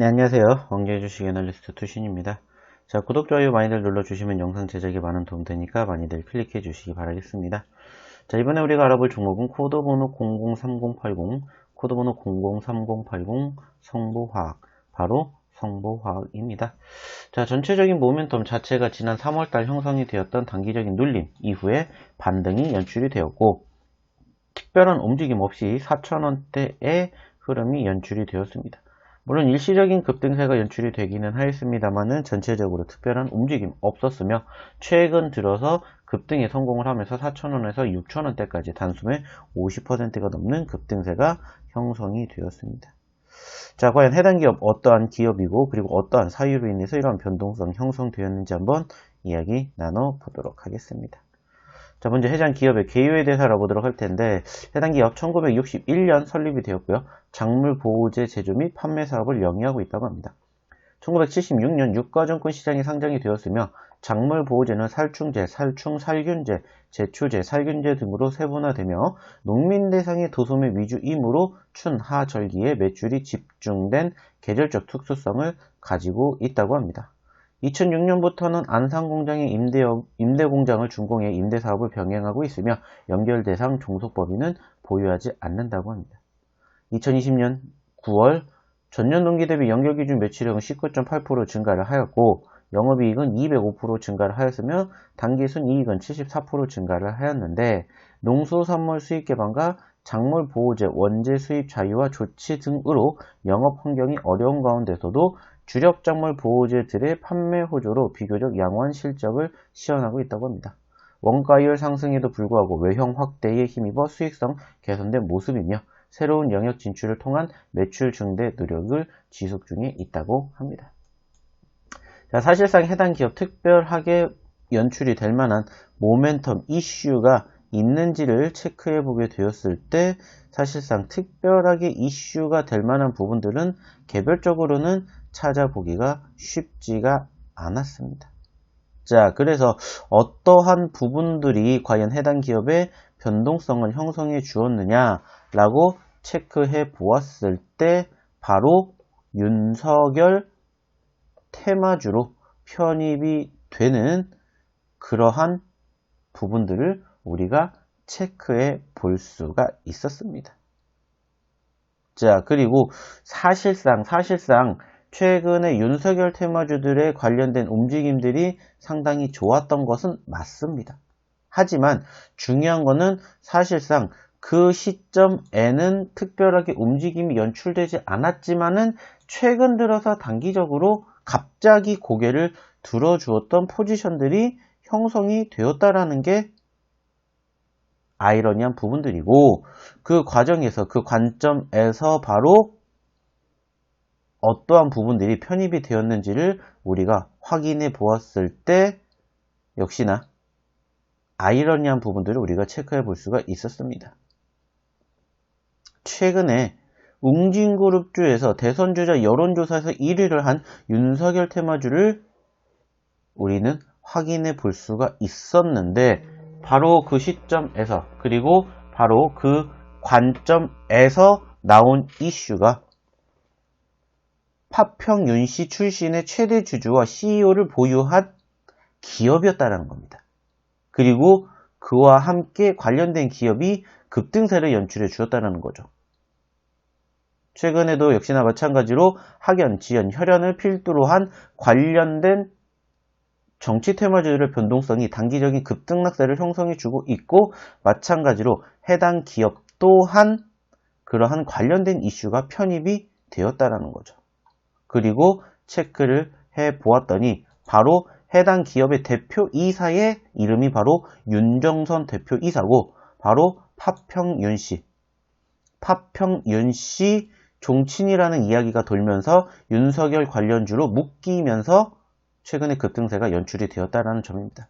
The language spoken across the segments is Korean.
네, 안녕하세요. 주식 애널리스트 투신입니다. 자, 구독, 좋아요 많이들 눌러주시면 영상 제작에 많은 도움 되니까 많이들 클릭해 주시기 바라겠습니다. 자, 이번에 우리가 알아볼 종목은 코드번호 003080, 코드번호 003080 성보화학, 바로 성보화학입니다. 자, 전체적인 모멘텀 자체가 지난 3월달 형성이 되었던 단기적인 눌림 이후에 반등이 연출이 되었고, 특별한 움직임 없이 4천원대의 흐름이 연출이 되었습니다. 물론 일시적인 급등세가 연출이 되기는 하였습니다만은 전체적으로 특별한 움직임 없었으며 최근 들어서 급등에 성공을 하면서 4,000원에서 6,000원대까지 단숨에 50%가 넘는 급등세가 형성이 되었습니다. 자, 과연 해당 기업 어떠한 기업이고 그리고 어떠한 사유로 인해서 이러한 변동성 형성되었는지 한번 이야기 나눠보도록 하겠습니다. 자, 먼저 해당 기업의 개요에 대해서 알아보도록 할 텐데 해당 기업 1961년 설립이 되었고요. 작물 보호제 제조 및 판매 사업을 영위하고 있다고 합니다. 1976년 유가증권 시장에 상장이 되었으며 작물 보호제는 살충제, 살충, 살균제, 제초제, 살균제 등으로 세분화되며 농민 대상의 도소매 위주이므로 춘 하 절기에 매출이 집중된 계절적 특수성을 가지고 있다고 합니다. 2006년부터는 안산공장의 임대, 임대공장을 준공해 임대사업을 병행하고 있으며 연결 대상 종속법인은 보유하지 않는다고 합니다. 2020년 9월 전년 동기 대비 연결 기준 매출액은 19.8% 증가를 하였고 영업이익은 205% 증가를 하였으며 단기순 이익은 74% 증가를 하였는데 농수산물 수입 개방과 작물 보호제, 원재 수입 자유화 조치 등으로 영업 환경이 어려운 가운데서도 주력 작물 보호제들의 판매 호조로 비교적 양호한 실적을 시현하고 있다고 합니다. 원가율 상승에도 불구하고 외형 확대에 힘입어 수익성 개선된 모습이며 새로운 영역 진출을 통한 매출 증대 노력을 지속 중에 있다고 합니다. 자, 사실상 해당 기업 특별하게 연출이 될 만한 모멘텀 이슈가 있는지를 체크해 보게 되었을 때 사실상 특별하게 이슈가 될 만한 부분들은 개별적으로는 찾아보기가 쉽지가 않았습니다. 자, 그래서 어떠한 부분들이 과연 해당 기업의 변동성을 형성해 주었느냐라고 체크해 보았을 때 바로 윤석열 테마주로 편입이 되는 그러한 부분들을 우리가 체크해 볼 수가 있었습니다. 자, 그리고 사실상, 사실상 최근에 윤석열 테마주들의 관련된 움직임들이 상당히 좋았던 것은 맞습니다. 하지만 중요한 것은 사실상 그 시점에는 특별하게 움직임이 연출되지 않았지만은 최근 들어서 단기적으로 갑자기 고개를 들어주었던 포지션들이 형성이 되었다라는 게 아이러니한 부분들이고 그 과정에서 그 관점에서 바로 어떠한 부분들이 편입이 되었는지를 우리가 확인해 보았을 때 역시나 아이러니한 부분들을 우리가 체크해 볼 수가 있었습니다. 최근에 웅진그룹주에서 대선주자 여론조사에서 1위를 한 윤석열 테마주를 우리는 확인해 볼 수가 있었는데 바로 그 시점에서 그리고 바로 그 관점에서 나온 이슈가 파평윤 씨 출신의 최대 주주와 CEO를 보유한 기업이었다는 겁니다. 그리고 그와 함께 관련된 기업이 급등세를 연출해 주었다는 거죠. 최근에도 역시나 마찬가지로 학연, 지연, 혈연을 필두로 한 관련된 정치 테마주들의 변동성이 단기적인 급등락세를 형성해 주고 있고 마찬가지로 해당 기업 또한 그러한 관련된 이슈가 편입이 되었다라는 거죠. 그리고 체크를 해 보았더니 바로 해당 기업의 대표이사의 이름이 바로 윤정선 대표이사고 바로 파평윤 씨. 파평윤 씨 종친이라는 이야기가 돌면서 윤석열 관련주로 묶이면서 최근에 급등세가 연출이 되었다라는 점입니다.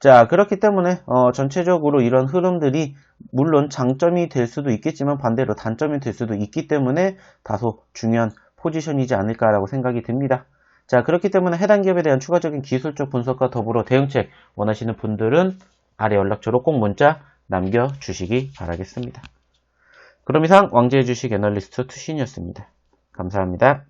자, 그렇기 때문에 어, 전체적으로 이런 흐름들이 물론 장점이 될 수도 있겠지만 반대로 단점이 될 수도 있기 때문에 다소 중요한 포지션이지 않을까라고 생각이 듭니다. 자, 그렇기 때문에 해당 기업에 대한 추가적인 기술적 분석과 더불어 대응책 원하시는 분들은 아래 연락처로 꼭 문자 남겨주시기 바라겠습니다. 그럼 이상 왕재의 주식 애널리스트 투신이었습니다. 감사합니다.